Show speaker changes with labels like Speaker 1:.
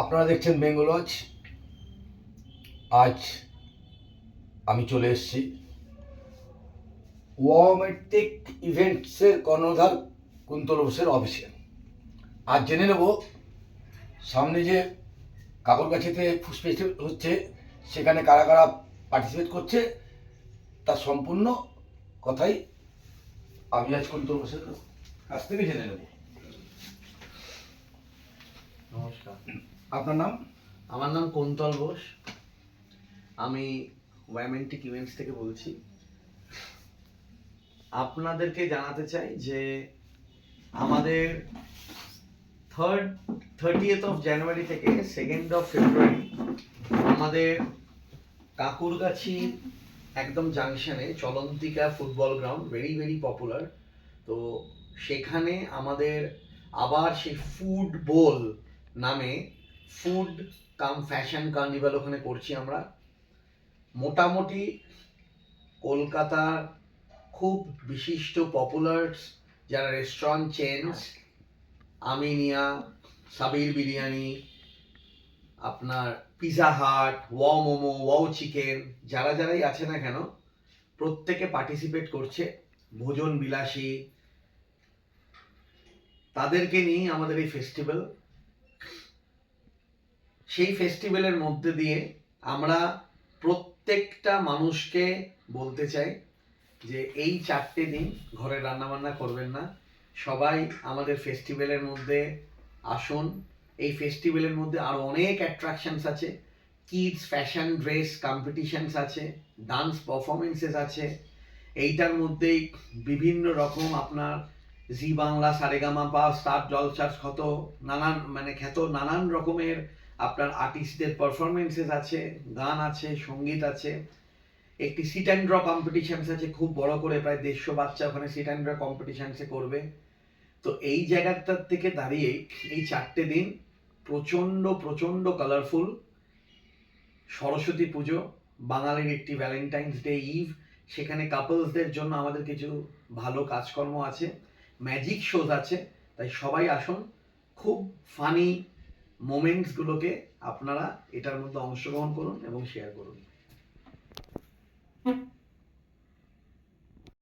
Speaker 1: আপনারা দেখছেন বেঙ্গলজ আজ আমি চলে এসেছি। ওয়ামেটিক ইভেন্টসের কর্ণধার কুন্তল বোসের অফিসে আজ জেনে নেব, সামনে যে কাপড়গাছিতে ফুস ফেস্টিভ্যাল হচ্ছে, সেখানে কারা কারা পার্টিসিপেট করছে, তার সম্পূর্ণ কথাই আমি আজ কুন্তল বোসের কাছ থেকে জেনে নেব।
Speaker 2: নমস্কার।
Speaker 1: আপনার নাম?
Speaker 2: আমার নাম কুন্তল ঘোষ। আমি ওয়ামেন্টিক ইভেন্টস থেকে বলছি। আপনাদেরকে জানাতে চাই যে আমাদের থার্ড থার্টিয়েথ অফ জানুয়ারি থেকে সেকেন্ড অফ ফেব্রুয়ারি আমাদের কাকুরগাছি একদম জাংশনে Chalantika football ground very very popular তো সেখানে আমাদের আবার সেই ফুটবল নামে ফুড কাম ফ্যাশন কার্নিভাল ওখানে করছি আমরা। মোটামুটি কলকাতার খুব বিশিষ্ট পপুলার যারা রেস্টুরেন্ট চেনস আমিনিয়া, সাবির বিরিয়ানি, আপনার পিজা হাট ওয়াও মোমো ওয়াও চিকেন যারা যারাই আছে না কেন, প্রত্যেকে পার্টিসিপেট করছে। ভোজন বিলাসী। তাদেরকে নিয়ে আমাদের এই ফেস্টিভ্যাল সেই ফেস্টিভ্যালের মধ্যে দিয়ে আমরা প্রত্যেকটা মানুষকে বলতে চাই যে এই চারটে দিন ঘরে রান্নাবান্না করবেন না। সবাই আমাদের ফেস্টিভ্যালের মধ্যে আসুন। এই ফেস্টিভ্যালের মধ্যে আরও অনেক অ্যাট্রাকশনস আছে। কিডস ফ্যাশন ড্রেস কম্পিটিশনস আছে ডান্স পারফরমেন্সেস আছে। এইটার মধ্যেই বিভিন্ন রকম আপনার জি বাংলা সারেগামা পা স্টার জলসার ক্ষত, নানান মানে খ্যাত নানান রকমের আপনার আর্টিস্টদের পারফরমেন্সেস আছে, গান আছে, সংগীত আছে। একটি সিট অ্যান্ড ড্র কম্পিটিশনস আছে, খুব বড় করে, প্রায় দেড়শো বাচ্চা ওখানে সিট অ্যান্ড ড্র কম্পিটিশনসে করবে। তো এই জায়গাটার থেকে দাঁড়িয়ে এই চারটে দিন প্রচণ্ড প্রচণ্ড কালারফুল সরস্বতী পুজো, বাঙালির একটি ভ্যালেন্টাইন্স ডে ইভ সেখানে কাপলসদের জন্য আমাদের কিছু ভালো কাজকর্ম আছে ম্যাজিক শোজ আছে, তাই সবাই আসুন, খুব ফানি মোমেন্টসগুলোকে আপনারা এটার মধ্যে অংশগ্রহণ করুন এবং শেয়ার করুন।